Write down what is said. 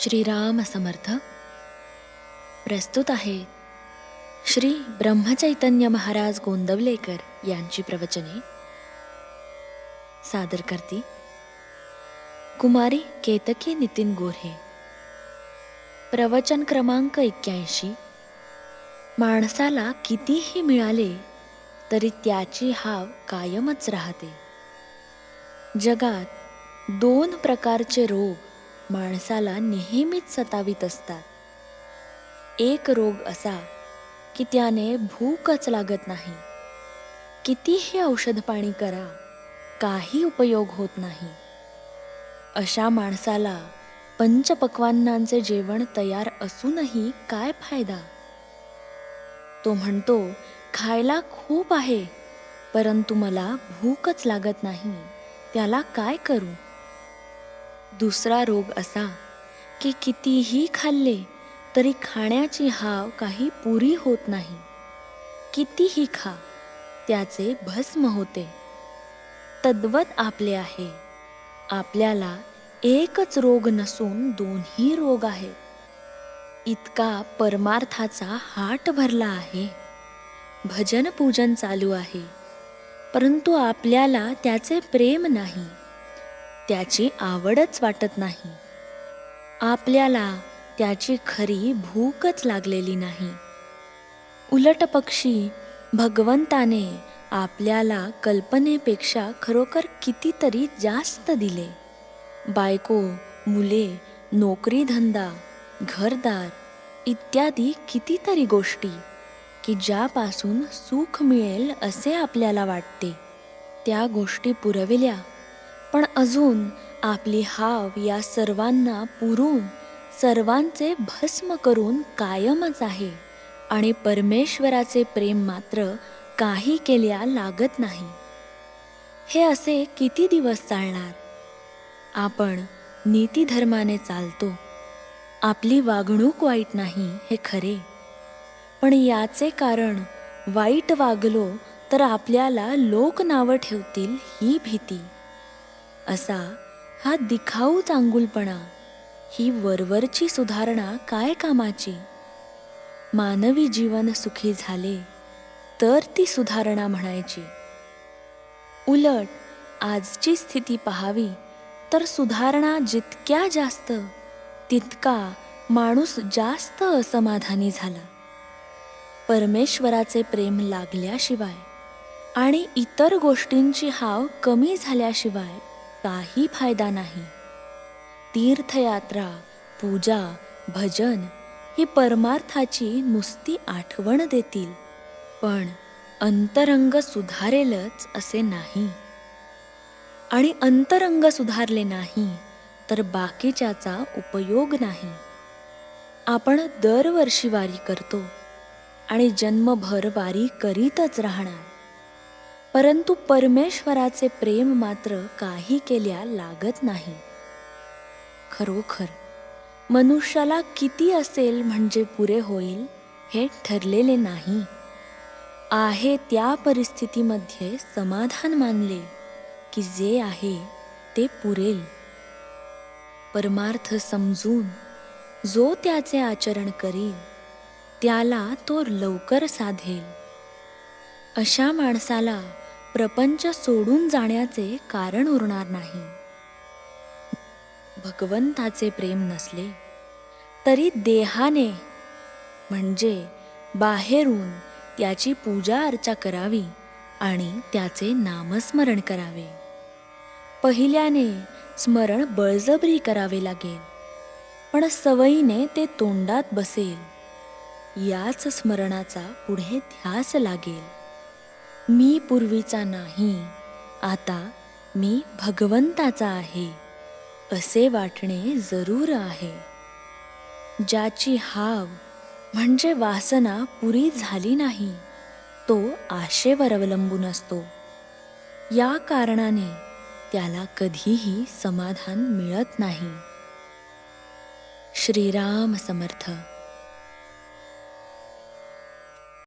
श्रीराम समर्थ प्रस्तुत आहे श्री ब्रह्मचैतन्य महाराज गोंदवलेकर यांची प्रवचने. सादर करती. कुमारी केतकी नितीन गोऱ्हे. प्रवचन क्रमांक एक्क्याऐंशी. माणसाला कितीही मिळाले तरी त्याची हाव कायमच राहते. जगात दोन प्रकारचे रोग माणसाला नेहमीच सतावित असतात. एक रोग असा की त्याने भूकच लागत नाही. कितीही औषध पाणी करा काही उपयोग होत नाही. अशा माणसाला पंचपक्वान्नांचे जेवण तयार असूनही काय फायदा? तो म्हणतो खायला खूप आहे परंतु मला भूकच लागत नाही. त्याला काय करू? दुसरा रोग असा की कितीही खाल्ले तरी खाण्याची हाव काही पुरी होत नाही. कितीही खा त्याचे भस्म होते. तद्वत आपले आहे. आपल्याला एकच रोग नसून दोन्ही रोग आहेत. इतका परमार्थाचा हाट भरला आहे. भजन पूजन चालू आहे. परंतु आपल्याला त्याचे प्रेम नाही. त्याची आवडच वाटत नाही. आपल्याला त्याची खरी भूकच लागलेली नाही. उलट पक्षी भगवंताने आपल्याला कल्पनेपेक्षा खरोखर कितीतरी जास्त दिले. बायको मुले नोकरीधंदा घरदार इत्यादी कितीतरी गोष्टी की ज्यापासून सुख मिळेल असे आपल्याला वाटते. त्या गोष्टी पुरविल्या पण अजून आपली हाव या सर्वांना पुरून सर्वांचे भस्म करून कायमच आहे आणि परमेश्वराचे प्रेम मात्र काही केल्या लागत नाही. हे असे किती दिवस चालणार? आपण नीतीधर्माने चालतो. आपली वागणूक वाईट नाही हे खरे. पण याचे कारण वाईट वागलो तर आपल्याला लोक नावं ठेवतील ही भीती. असा हा दिखाऊ चांगुलपणा ही वरवरची सुधारणा काय कामाची? मानवी जीवन सुखी झाले तर ती सुधारणा म्हणायची. उलट आजची स्थिती पहावी तर सुधारणा जितक्या जास्त तितका माणूस जास्त असमाधानी झाला. परमेश्वराचे प्रेम लागल्याशिवाय आणि इतर गोष्टींची हाव कमी झाल्याशिवाय काही फायदा नाही. तीर्थयात्रा पूजा भजन ही परमार्थाची नुसती आठवण देतील पण अंतरंग सुधारेलच असे नाही. आणि अंतरंग सुधारले नाही तर बाकीच्याचा उपयोग नाही. आपण दरवर्षी वारी करतो आणि जन्मभर वारी करीतच राहणार. परंतु परमेश्वराचे प्रेम मात्र काही केल्या लागत नाही. खरोखर मनुष्याला किती असेल म्हणजे पुरे होईल हे ठरलेले नाही. आहे त्या परिस्थितीमध्ये समाधान मानले की जे आहे ते पुरेल. परमार्थ समजून जो त्याचे आचरण करील त्याला तो लवकर साधेल. अशा माणसाला प्रपंच सोडून जाण्याचे कारण उरणार नाही. भगवंताचे प्रेम नसले तरी देहाने म्हणजे बाहेरून त्याची पूजा अर्चा करावी आणि त्याचे नामस्मरण करावे. पहिल्याने स्मरण बळजबरी करावे लागेल पण सवयीने ते तोंडात बसेल. याच स्मरणाचा पुढे ध्यास लागेल. मी पूर्वीचा नाही आता मी भगवंताचा आहे असे वाटणे जरूर आहे. ज्याची हाव म्हणजे वासना पुरी झाली नाही तो आशेवर अवलंबून असतो. या कारणाने त्याला कधीही समाधान मिळत नाही. श्रीराम समर्थ.